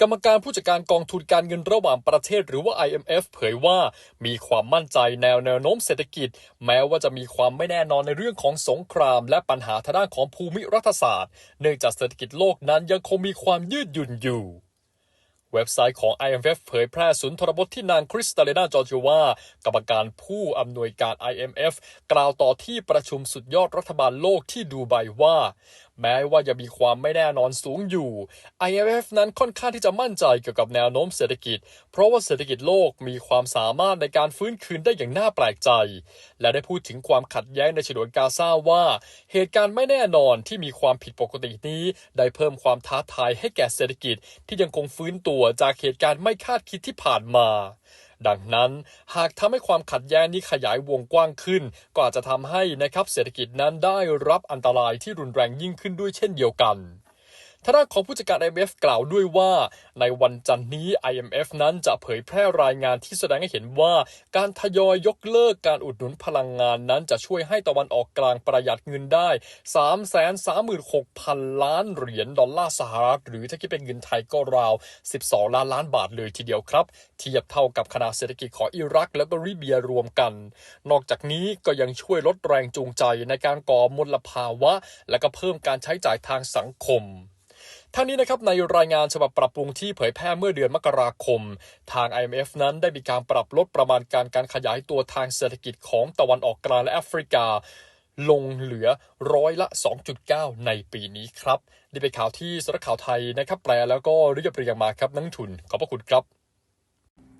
กรรมการผู้จัดการกองทุนการเงินระหว่างประเทศหรือว่า IMF เผยว่ามีความมั่นใจแนวแนวโน้มเศรษฐกิจ แม้ว่าจะมีความไม่แน่นอนในเรื่องของสงคราม และปัญหาทางด้านของภูมิรัฐศาสตร์ เนื่องจากเศรษฐกิจโลกนั้นยังคงมีความยืดหยุ่นอยู่เว็บไซต์ของ IMF เผยแพร่สุนทรบทที่นางคริสตาเลนาจอร์จิวากรรมการผู้อำนวยการ IMF กล่าวต่อที่ประชุมสุดยอดรัฐบาลโลกที่ดูไบว่า แม้ว่าจะมีความไม่แน่นอนสูงอยู่ IMF นั้นค่อนข้างที่จะมั่นใจเกี่ยวกับแนวโน้มเศรษฐกิจ เพราะว่าเศรษฐกิจโลกมีความสามารถในการฟื้นคืนได้อย่างน่าแปลกใจ และได้พูดถึงความขัดแย้งในฉนวนกาซาว่า เหตุการณ์ไม่แน่นอนที่มีความผิดปกตินี้ ได้เพิ่มความท้าทายให้แก่เศรษฐกิจที่ยังคงฟื้นตัวจากเหตุการณ์ไม่คาดคิดที่ผ่านมา ดังนั้นหากทำให้ความขัดแย้งนี้ขยายวงกว้างขึ้น ก็อาจจะทำให้นะครับเศรษฐกิจนั้นได้รับอันตรายที่รุนแรงยิ่งขึ้นด้วยเช่นเดียวกัน ทางด้านของผู้จัดการ IMF กล่าวด้วยว่า ในวันจันทร์นี้ IMF นั้นจะเผยแพร่รายงานที่แสดงให้เห็นว่า การทยอยยกเลิกการอุดหนุนพลังงานนั้นจะช่วยให้ตะวันออกกลางประหยัดเงินได้ 336,000 ล้านเหรียญดอลลาร์สหรัฐ หรือถ้าคิดเป็นเงินไทยก็ราว 12 ล้านล้านบาทเลยทีเดียวครับ เทียบเท่ากับขนาดเศรษฐกิจของอิรักและก็ลิเบียรวมกัน นอกจากนี้ก็ยังช่วยลดแรงจูงใจในการก่อมลภาวะ และก็เพิ่มการใช้จ่ายทางสังคม ทั้งนี้นะครับในรายงานฉบับปรับปรุงที่เผยแพร่เมื่อเดือนมกราคม ทาง IMF นั้นได้มีการปรับลดประมาณการการขยายตัวทางเศรษฐกิจของตะวันออกกลางและแอฟริกา ลงเหลือร้อยละ 2.9 ในปีนี้ครับนี่เป็นข่าวที่สำนักข่าวไทยนะครับแปลแล้วก็เรียบเรียงมาครับนักทุนขอบพระคุณครับ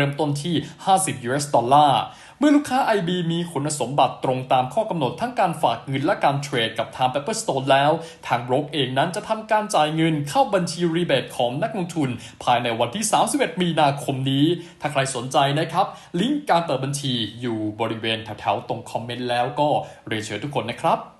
ริ่มต้นที่ 50 US ดอลลาร์เมื่อลูกค้า IB มีคุณสมบัติตรงตามข้อกำหนดทั้งการฝากเงินและการเทรดกับทาง Pepperstone แล้ว ทางโบรกเองนั้นจะทำการจ่ายเงินเข้าบัญชีรีเบทของนักลงทุน ภายในวันที่ 31 มีนาคมนี้ ถ้าใครสนใจนะครับ ลิงก์การเปิดบัญชีอยู่บริเวณแถวๆตรงคอมเมนต์แล้วก็เรียนเชิญทุกคนนะครับ